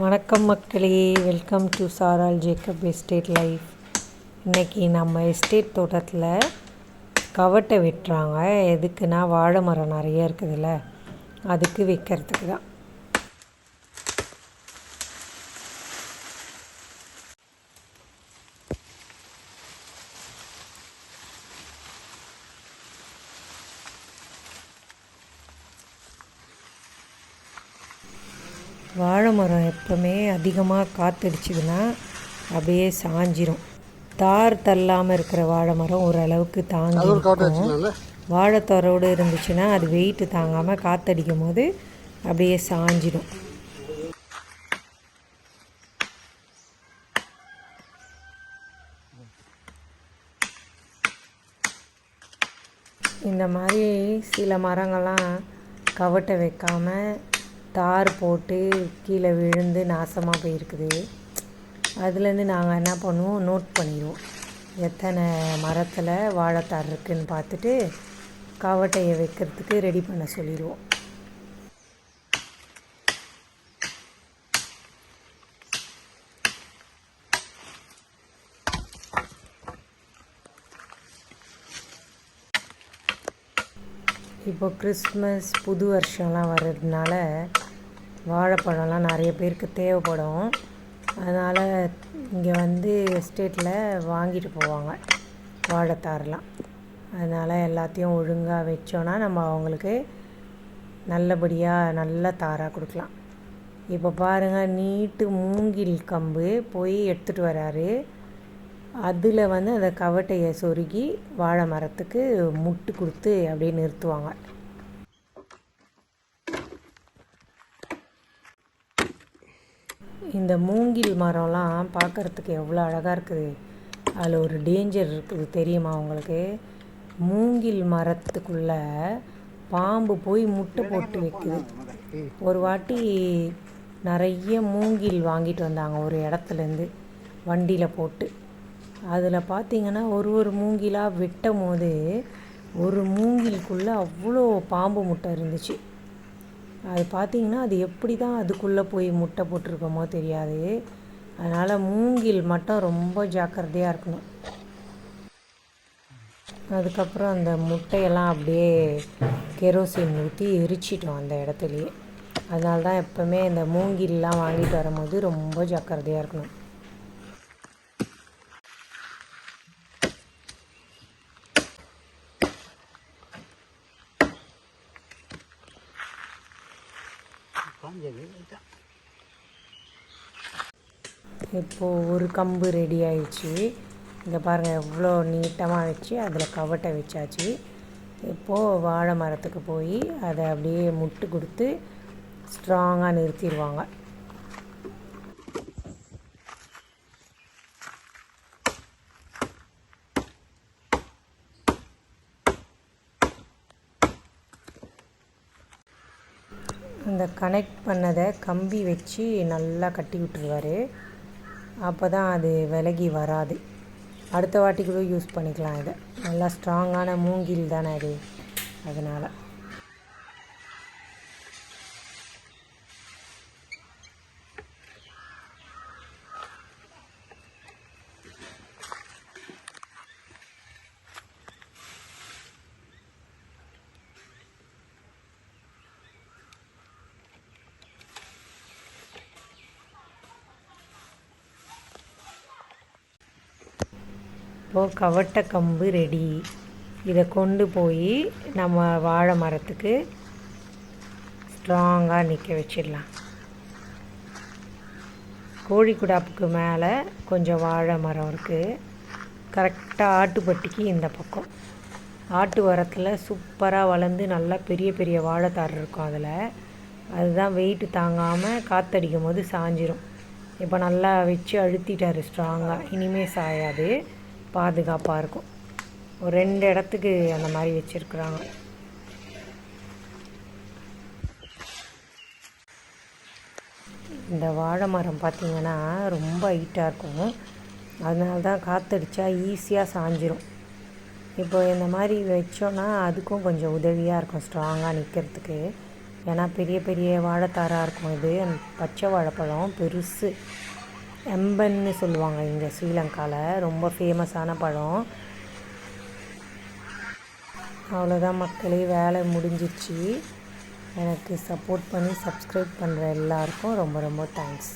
வணக்கம் மக்களே. Welcome to சாரால் ஜேக்கப் எஸ்டேட் லைஃப் இன்றைக்கி நம்ம எஸ்டேட் தோட்டத்தில் கவட்டை வெட்டுறாங்க. எதுக்குன்னா வாழை மரம் நிறைய இருக்குதுல்ல அதுக்கு வைக்கிறதுக்கு தான். வாழை மரம் எப்போவுமே அதிகமாக காற்றடிச்சிதுன்னா அப்படியே சாஞ்சிரும். தார் தள்ளாமல் இருக்கிற வாழை மரம் ஓரளவுக்கு தாங்கி வாழைத்தோரோடு இருந்துச்சுன்னா அது வெயிட்டு தாங்காமல் காற்றடிக்கும் போது அப்படியே சாஞ்சிடும் இந்த மாதிரி சில மரங்கள்லாம் கவட்டை வைக்காமல் தார் போட்டு கீழே விழுந்து நாசமாக போயிருக்குது. அதுலேருந்து நாங்கள் என்ன பண்ணுவோம்? நோட் பண்ணிடுவோம். எத்தனை மரத்தில் வாழைத்தார் இருக்குதுன்னு பார்த்துட்டு கவட்டையை வைக்கிறதுக்கு ரெடி பண்ண சொல்லிடுவோம். இப்போ கிறிஸ்மஸ் புது வருஷம்லாம் வர்றதுனால வாழைப்பழம்லாம் நிறைய பேருக்கு தேவைப்படும். அதனால் இங்கே வந்து எஸ்டேட்டில் வாங்கிட்டு போவாங்க வாழைத்தாரெலாம் அதனால் எல்லாத்தையும் ஒழுங்காக வச்சோன்னா நம்ம அவங்களுக்கு நல்லபடியாக நல்ல தாராக கொடுக்கலாம். இப்போ பாருங்கள் நீட்டு மூங்கில் கம்பு போய் எடுத்துகிட்டு வராரு. அதில் வந்து அந்த கவட்டையை சொருகி வாழை மரத்துக்கு முட்டு கொடுத்து அப்படியே நிறுத்துவாங்க. இந்த மூங்கில் மரம்லாம் பார்க்குறதுக்கு எவ்வளோ அழகாக இருக்குது. அதில் ஒரு டேஞ்சர் இருக்குது தெரியுமா உங்களுக்கு? மூங்கில் மரத்துக்குள்ளே பாம்பு போய் முட்டை போட்டு வைக்குது. ஒரு வாட்டி நிறைய மூங்கில் வாங்கிட்டு வந்தாங்க ஒரு இடத்துலேருந்து வண்டியில் போட்டு. அதில் பார்த்தீங்கன்னா ஒரு ஒரு மூங்கிலாக வெட்டும் போது ஒரு மூங்கிலுக்குள்ளே அவ்வளோ பாம்பு முட்டை இருந்துச்சு. அது பார்த்திங்கன்னா அது எப்படி தான் அதுக்குள்ளே போய் முட்டை போட்டிருக்கோமோ தெரியாது. அதனால் மூங்கில் மட்டும் ரொம்ப ஜாக்கிரதையாக இருக்கணும். அதுக்கப்புறம் அந்த முட்டையெல்லாம் அப்படியே கெரோசின் ஊற்றி எரிச்சிட்டோம் அந்த இடத்துலையே. அதனால தான் எப்போவுமே இந்த மூங்கில்லாம் வாங்கிட்டு வரும்போது ரொம்ப ஜாக்கிரதையாக இருக்கணும். இப்போது ஒரு கம்பு ரெடி ஆயிடுச்சு. இந்த பாருங்கள் எவ்வளோ நீட்டமாக வச்சு அதில் கவட்டை வச்சாச்சு. இப்போது வாழை மரத்துக்கு போய் அதை அப்படியே முட்டு கொடுத்து ஸ்ட்ராங்காக நிறுத்திடுவாங்க. அந்த கனெக்ட் பண்ணதை கம்பி வச்சு நல்லா கட்டி விட்டுருவார். அப்போ தான் அது விலகி வராது. அடுத்த வாட்டி கூட யூஸ் பண்ணிக்கலாம் இதை. நல்லா ஸ்ட்ராங்கான மூங்கில் தானே அது. அதனால். இப்போது கவட்ட கம்பு ரெடி. இதை கொண்டு போய் நம்ம வாழை மரத்துக்கு ஸ்ட்ராங்காக நிற்க வச்சிடலாம். கோழி குடாப்புக்கு மேலே கொஞ்சம் வாழை மரம் இருக்குது கரெக்டாக ஆட்டுப்பட்டிக்கு இந்த பக்கம். ஆட்டு உரத்தில் சூப்பராக வளர்ந்து நல்லா பெரிய பெரிய வாழைத்தார் இருக்கும் அதில். அதுதான் வெயிட்டு தாங்காமல் காற்றடிக்கும் போது சாஞ்சிரும். இப்போ நல்லா வச்சு அழுத்திட்டார் ஸ்ட்ராங்காக இனிமே சாயாது. பாதுகாப்பாக இருக்கும். ஒரு ரெண்டு இடத்துக்கு அந்த மாதிரி வச்சுருக்குறாங்க. இந்த வாழை மரம் பார்த்திங்கன்னா ரொம்ப ஹைட்டாக இருக்கும். அதனால தான் காற்றடிச்சா ஈஸியாக சாஞ்சிரும். இப்போ இந்த மாதிரி வச்சோன்னா அதுக்கும் கொஞ்சம் உதவியாக இருக்கும் ஸ்ட்ராங்காக நிற்கிறதுக்கு ஏன்னா பெரிய பெரிய வாழைத்தாராக இருக்கும் இது. பச்சை வாழைப்பழம் பெருசு. எம்பன்னு சொல்லுவாங்க இங்கே ஸ்ரீலங்காவில் ரொம்ப ஃபேமஸான பழம். அவ்வளோதான் மக்களே வேலை முடிஞ்சிச்சு. எனக்கு சப்போர்ட் பண்ணி சப்ஸ்கிரைப் பண்ணுற எல்லாருக்கும் ரொம்ப ரொம்ப தேங்க்ஸ்